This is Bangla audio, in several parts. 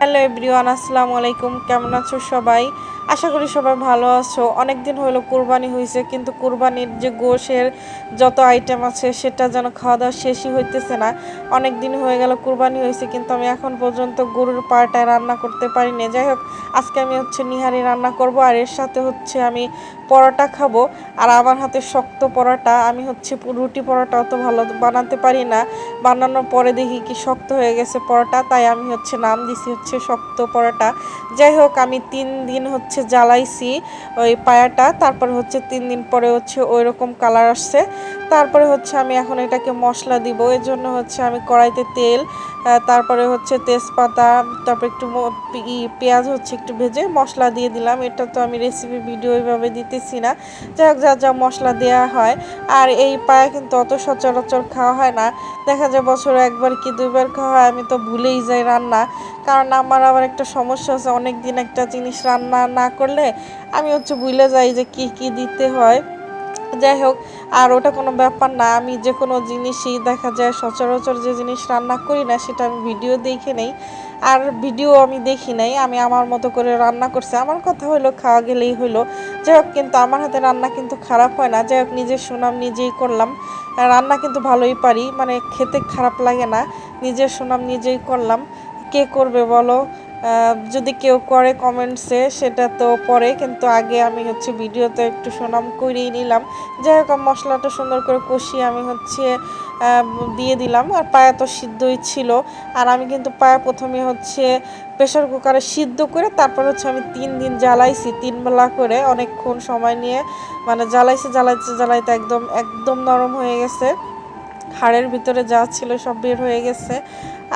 হ্যালো এভরিওয়ান, আসসালামু আলাইকুম। কেমন আছো সবাই? আশা করি সবাই ভালো আছো। অনেক দিন হলো কোরবানি হয়েছে কিন্তু কোরবানির যে গোশের যত আইটেম আছে, সেটা যেন খাওয়া দাওয়া শেষই হইতেছে না। অনেক দিন হয়ে গেল কোরবানি হয়েছে কিন্তু আমি এখন পর্যন্ত গরুর পাটায় রান্না করতে পারিনি। যাই হোক, আজকে আমি হচ্ছে নিহারি রান্না করব, আর এর সাথে হচ্ছে আমি পরোটা খাব। আর আমার হাতে শক্ত পরোটা, আমি হচ্ছে রুটি পরোটা অত ভালো বানাতে পারি না। বানানোর পরে দেখি কি শক্ত হয়ে গেছে পরোটা, তাই আমি হচ্ছে নাম দিছি হচ্ছে শক্ত পরোটা। যাই হোক, আমি তিন দিন হচ্ছে জ্বালাইছি ওই পায়াটা, তারপর হচ্ছে তিন দিন পরে হচ্ছে ওই রকম কালার আসছে। তারপরে হচ্ছে আমি এখন এটাকে মশলা দিব। এর জন্য হচ্ছে আমি কড়াইতে তেল তারপরে হচ্ছে তেজপাতা, তারপর একটু পেঁয়াজ হচ্ছে একটু ভেজে মশলা দিয়ে দিলাম। এটা তো আমি রেসিপি ভিডিও ওইভাবে দিতেছি না। যাই হোক, যা যা মশলা দেওয়া হয়। আর এই পায়া কিন্তু অত সচরাচর খাওয়া হয় না। দেখা যায় বছরে একবার কি দুইবার খাওয়া হয়, আমি তো ভুলেই যাই রান্না। কারণ আমার আবার একটা সমস্যা আছে অনেক দিন একটা জিনিস রান্না না করলে আমি হচ্ছে ভুলে যাই যে কি কি দিতে হয়। যাই হোক, আর ওটা কোনো ব্যাপার না। আমি যে কোনো জিনিসই দেখা যায় সচরাচর যে জিনিস রান্না করি না, সেটা আমি ভিডিও দেখে নেই। আর ভিডিও আমি দেখি নাই, আমি আমার মতো করে রান্না করছি। আমার কথা হলো খাওয়া গেলেই হলো যাই হোক, কিন্তু আমার হাতে রান্না কিন্তু খারাপ হয় না। যাই হোক, নিজের সুনাম নিজেই করলাম। রান্না কিন্তু ভালোই পারি মানে খেতে খারাপ লাগে না। নিজের সুনাম নিজেই করলাম। কে করবে বলো? যদি কেউ করে কমেন্টসে, সেটা তো পরে, কিন্তু আগে আমি হচ্ছে ভিডিওতে একটু সুনাম করিয়ে নিলাম। যাই হোক, মশলাটা সুন্দর করে কষিয়ে আমি হচ্ছে দিয়ে দিলাম। আর পায়া তো সিদ্ধই ছিল। আর আমি কিন্তু পায়া প্রথমে হচ্ছে প্রেশার কুকারে সিদ্ধ করে, তারপর হচ্ছে আমি তিন দিন জ্বালাইছি, তিন বেলা করে। অনেকক্ষণ সময় নিয়ে মানে জ্বালাইছে, জ্বালাইতে জ্বালাইতে একদম একদম নরম হয়ে গেছে। হাড়ের ভিতরে যা ছিল সব বের হয়ে গেছে।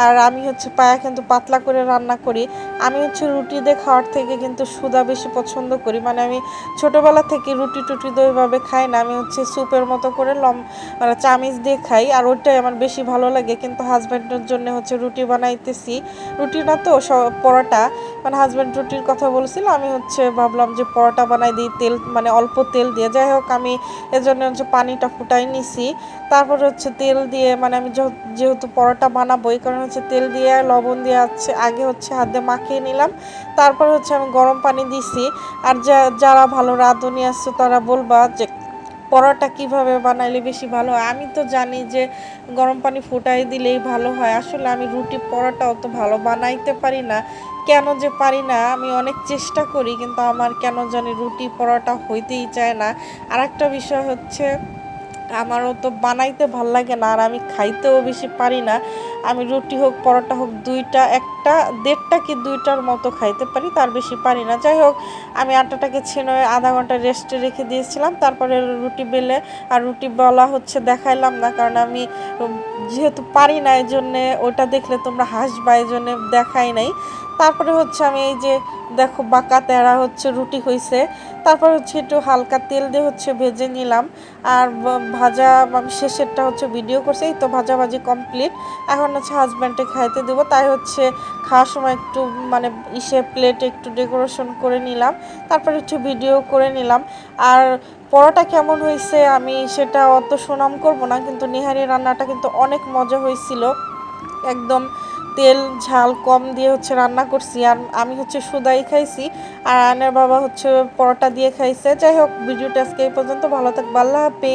আর আমি হচ্ছে পায়া কিন্তু পাতলা করে রান্না করি। আমি হচ্ছে রুটি দিয়ে খাওয়ার থেকে কিন্তু সুদা বেশি পছন্দ করি। মানে আমি ছোটোবেলা থেকে রুটি টুটি দিয়ে ওইভাবে খাই না। আমি হচ্ছে স্যুপের মতো করে লম মানে চামিচ দিয়ে খাই। আর ওইটাই আমার বেশি ভালো লাগে। কিন্তু হাজব্যান্ডের জন্য হচ্ছে রুটি বানাইতেছি। রুটি না তো পরোটা। মানে হাজব্যান্ড রুটির কথা বলছিল। আমি হচ্ছে ভাবলাম যে পরোটা বানাই দিই, তেল মানে অল্প তেল দিয়ে। যাই হোক, আমি এজন্য হচ্ছে পানিটা ফুটাই নিছি। তারপর হচ্ছে তেল দিয়ে মানে আমি যেহেতু পরোটা বানাবো, এই কারণে হচ্ছে তেল দিয়ে, লবণ দিয়ে হচ্ছে, আগে হচ্ছে হাত দিয়ে মাখিয়ে নিলাম। তারপর হচ্ছে আমি গরম পানি দিছি। আর যা, যারা ভালো রাঁধুনি আসছে তারা বলবা যে, পরোটা কীভাবে বানাইলে বেশি ভালো হয়? আমি তো জানি যে, গরম পানি ফুটাই দিলেই ভালো হয়। আসলে আমি রুটি পরোটা অত ভালো বানাইতে পারি না। কেন যে পারি না, আমি অনেক চেষ্টা করি, কিন্তু আমার কেন জানি রুটি পরোটা হইতেই চায় না। আর একটা বিষয় হচ্ছে আমারও তো বানাইতে ভালো লাগে না, আর আমি খাইতেও বেশি পারি না। আমি রুটি হোক, পরোটা হোক, দুইটা, একটা, দেড়টা কি দুইটার মতো খাইতে পারি, তার বেশি পারি না। যাই হোক, আমি আটাটাকে ছেনে আধা ঘণ্টা রেস্টে রেখে দিয়েছিলাম, তারপরে রুটি বেলে, আর রুটি বলা হচ্ছে দেখাইলাম না, কারণ আমি যেহেতু পারি না এই জন্যে ওটা দেখলে তোমরা হাসবা এই জন্যে দেখাই নাই। তারপরে হচ্ছে আমি এই যে দেখো বাঁকা তেরা হচ্ছে রুটি হয়েছে তারপর হচ্ছে একটু হালকা তেল দিয়ে হচ্ছে ভেজে নিলাম। আর ভাজা, আমি শেষেরটা হচ্ছে ভিডিও করছি, এই তো ভাজাভাজি কমপ্লিট এখন হচ্ছে হাজব্যান্ডে খাইতে দেবো, তাই হচ্ছে খাওয়ার সময় একটু মানে ইসে প্লেটে একটু ডেকোরেশন করে নিলাম। তারপর একটু ভিডিও করে নিলাম। আর পরোটা কেমন হয়েছে আমি সেটা অত সুনাম করব না, কিন্তু নিহারি রান্নাটা কিন্তু অনেক মজা হয়েছিল একদম তেল, ঝাল কম দিয়ে হচ্ছে রান্না করছি। আর আমি হচ্ছে সুদাই খাইছি, আর আয়নের বাবা হচ্ছে পরোটা দিয়ে খাইছে। যাই হোক, ভিডিওটা আজকে এই পর্যন্ত। ভালো থাকবে আল্লাহ হাফিজ।